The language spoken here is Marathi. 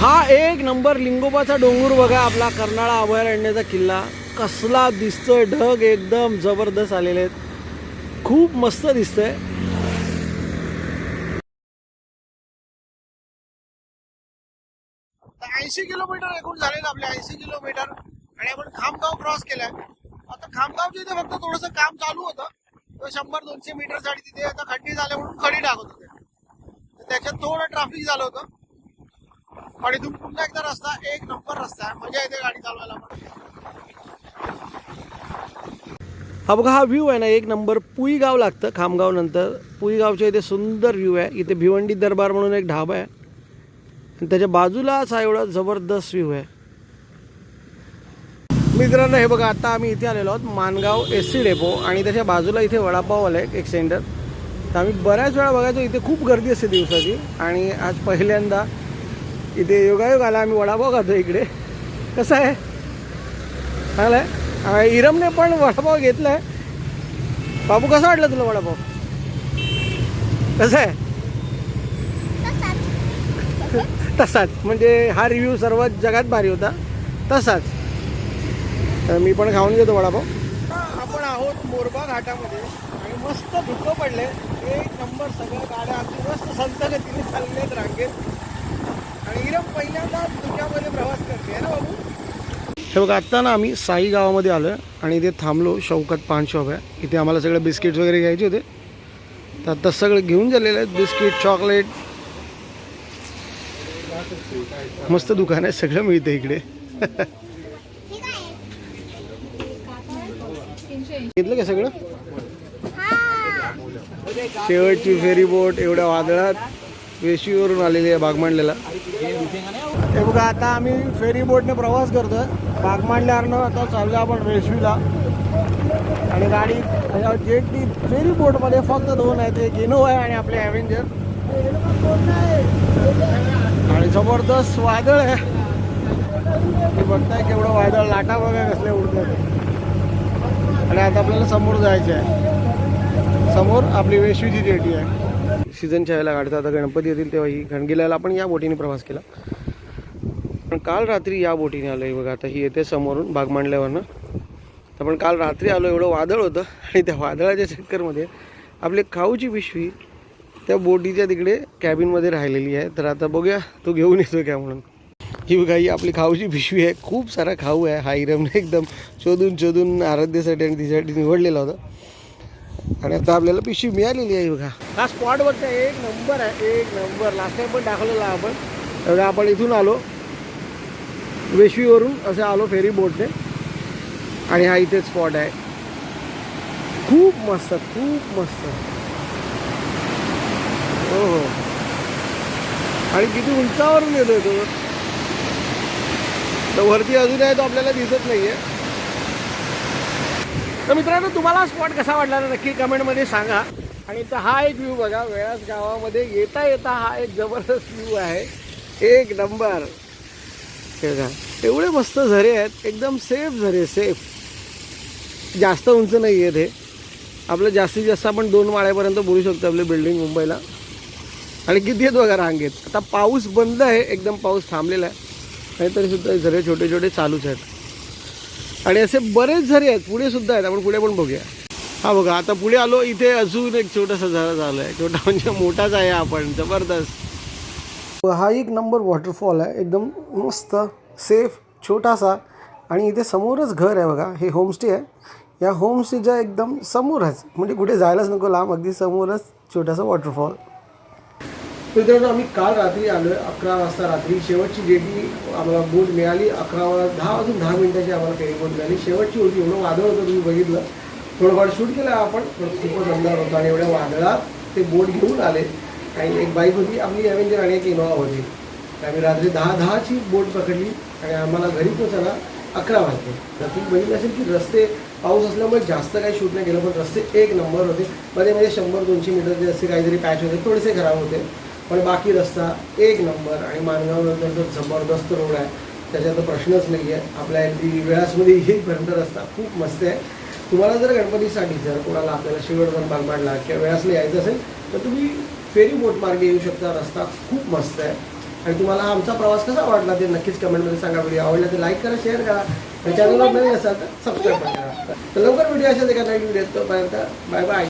हा एक नंबर लिंगोबाचा डोंगर बघा आपला कर्नाळा अभयारण्याचा किल्ला. कसला दिसतोय ढग एकदम जबरदस्त आलेले आहेत. खूप मस्त दिसतंय. ऐंशी किलोमीटर एकूण झाले ना आपले ऐंशी किलोमीटर आणि आपण खामगाव क्रॉस केलाय. आता खामगावच्या इथे फक्त थोडस काम चालू होतं शंभर दोनशे मीटरसाठी तिथे आता खड्डी झाले म्हणून खडी टाकत होते. त्याच्यात थोडं ट्रॅफिक झालं होतं. आणि इथून पुन्हा एकदा रस्ता एक नंबर रस्ता आहे. मजा येते गाडी चालवायला पण. हा बघा हा व्ह्यू आहे ना एक नंबर पुई गाव लागतं खामगाव नंतर. पुई गावच्या इथे सुंदर व्ह्यू आहे. इथे भिवंडी दरबार म्हणून एक ढाबा आहे. आणि त्याच्या बाजूलाच हा एवढा जबरदस्त व्ह्यू आहे. मित्रांनो हे बघा आता आम्ही इथे आलेलो आहोत मानगाव एस सी डेपो आणि त्याच्या बाजूला इथे वडापाव एक सेंटर तर आम्ही बऱ्याच वेळा बघायचो इथे खूप गर्दी असते दिवसाची. आणि आज पहिल्यांदा इथे योगायोग आला आम्ही वडापाव खातो इकडे. कसं आहे? चांगलं आहे? इरमने पण वडापाव घेतला आहे. बाबू कसा वाटला तुला वडापाव? कसं आहे? तसाच. म्हणजे हा रिव्ह्यू सर्वात जगात भारी होता. तसाच. तर मी पण खाऊन घेतो वडापाव. आपण आहोत मोरबा घाटामध्ये. आणि मस्त धुकं पडले एक नंबर सगळ्या गाड्या अगदी मस्त संत गतीने चाललेत रांगेत. इरम पहिल्यांदा धुक्यामध्ये प्रवास करते आहे ना बाबू? हे बघा आत्ता ना आम्ही साई गावामध्ये आलो आहे आणि इथे थांबलो शौकत पान शॉप आहे. इथे आम्हाला सगळे बिस्किट्स वगैरे घ्यायचे होते. तर आता सगळं घेऊन झालेलं आहेत बिस्किट चॉकलेट. मस्त दुकान आहे सगळं मिळतं इकडे. घेतलं का सगळं? शेवटची फेरी बोट एवढ्या वादळात. वेशीवरून आलेली आहे बागमांडलेला. हे बघा आता आम्ही फेरी बोटने प्रवास करतोय. बागमांडल्यावरनं आता चाललो आपण वेशवीला आणि गाडी जेटली फेरी बोटमध्ये फक्त दोन आहेत एक इनोवा आहे आणि आपले ॲव्हेंजर आणि जबरदस्त वादळ आहे. तुम्ही बघताय केवढं वादळ लाटा बघा कसले उडतात. आणि आता आपल्याला समोर जायचं आहे समोर आपली वेशवीची जेटी आहे. सीझनच्या वेळेला काढतात आता गणपती येतील तेव्हा ही गणगिल्याला आपण या बोटीने प्रवास केला. पण काल रात्री या बोटीने आलो आहे बघा आता ही येते समोरून बाग मांडल्यावरनं तर पण काल रात्री आलो एवढं वादळ होतं. आणि त्या वादळाच्या चक्करमध्ये आपली खाऊची पिशवी त्या बोटीच्या तिकडे कॅबिनमध्ये राहिलेली आहे. तर आता बघूया तो घेऊन येतो काय म्हणून. ही बघा ही आपली खाऊची पिशवी आहे. खूप सारा खाऊ आहे. हा इरमने एकदम शोधून शोधून आराध्यासाठी आणि तिच्यासाठी निवडलेला होता. आणि आता आपल्याला पिशवी मिळालेली आहे बघा. हा स्पॉट बघता एक नंबर आहे एक नंबर लास्ट टाइम पण दाखवलेला आपण. तेवढा आपण इथून आलो. वेशवीवरून असे आलो फेरी बोटने आणि हा इथे स्पॉट आहे. खूप मस्त खूप मस्त. हो हो. आणि किती उंचावरून येतोय तो. तर वरती अजून आहे तो आपल्याला दिसत नाहीये. तर मित्रांनो तुम्हाला स्पॉट कसा वाटला ना नक्की कमेंटमध्ये सांगा. आणि तर हा एक व्ह्यू बघा वेळाच गावामध्ये येता येता हा एक जबरदस्त व्ह्यू आहे. एक नंबर हे बघा एवढे मस्त झरे आहेत एकदम सेफ झरे सेफ जास्त उंच नाही आहेत हे. आपलं जास्तीत जास्त आपण दोन माळ्यापर्यंत बोलू शकतो आपली बिल्डिंग मुंबईला. आणि किती आहेत बघा रांगेत. आता पाऊस बंद आहे एकदम पाऊस थांबलेला आहे. आणि सुद्धा झरे छोटे छोटे चालूच आहेत. आणि असे बरेच झरे आहेत. पुढे सुद्धा आहेत. आपण पुढे पण बघूया. हा बघा आता पुढे आलो इथे अजून एक छोटासा झरा झाला आहे छोटा म्हणजे मोठाच आहे आपण जबरदस्त. हा एक नंबर वॉटरफॉल आहे. एकदम मस्त सेफ छोटासा. आणि इथे समोरच घर आहे बघा. हे होमस्टे आहे. या होमस्टेच्या एकदम समोरच म्हणजे कुठे जायलाच नको लांब अगदी समोरच छोटासा वॉटरफॉल मित्रांनो आम्ही काल रात्री आलो आहे अकरा वाजता रात्री. शेवटची डेटी आम्हाला बोट मिळाली. अकरा वाजता दहा वाजून दहा मिनिटाची आम्हाला फेरी बोट मिळाली. शेवटची होती. एवढं वादळ होतं तुम्ही बघितलं. थोडंफार शूट केलं आपण पण खूपच अंधार होता आणि एवढ्या वादळात ते बोट घेऊन आले. आणि एक बाईक होती आपली ॲव्हेंजर आणि एक इनोवा होती. आम्ही रात्री दहा दहाची बोट पकडली आणि आम्हाला घरी पोचायला अकरा वाजले. तर बघितलं असेल की रस्ते पाऊस असल्यामुळे जास्त काही शूट नाही केलं पण रस्ते एक नंबर होते. मध्ये मध्ये शंभर दोनशे मीटरचे असे काहीतरी पॅच होते थोडेसे खराब होते. पण बाकी रस्ता एक नंबर आणि मानगाव नंतर तर जबरदस्त रोड आहे त्याच्यात तर प्रश्नच नाही आहे आपल्या अगदी वेळासमध्ये येईपर्यंत रस्ता खूप मस्त आहे. तुम्हाला जर गणपतीसाठी जर कोणाला आपल्याला शिवडगण बागमाडला किंवा वेळासला यायचं असेल तर तुम्ही फेरी बोट मार्गे येऊ शकता. रस्ता खूप मस्त आहे. आणि तुम्हाला आमचा प्रवास कसा वाटला ते नक्कीच कमेंटमध्ये सांगा. व्हिडिओ आवडला तर लाईक करा शेअर करा. आणि चॅनलला नवीन असाल तर सबस्क्राईब करा. तर लवकर व्हिडिओ असेल एका नवीन व्हिडिओ तोपर्यंत बाय बाय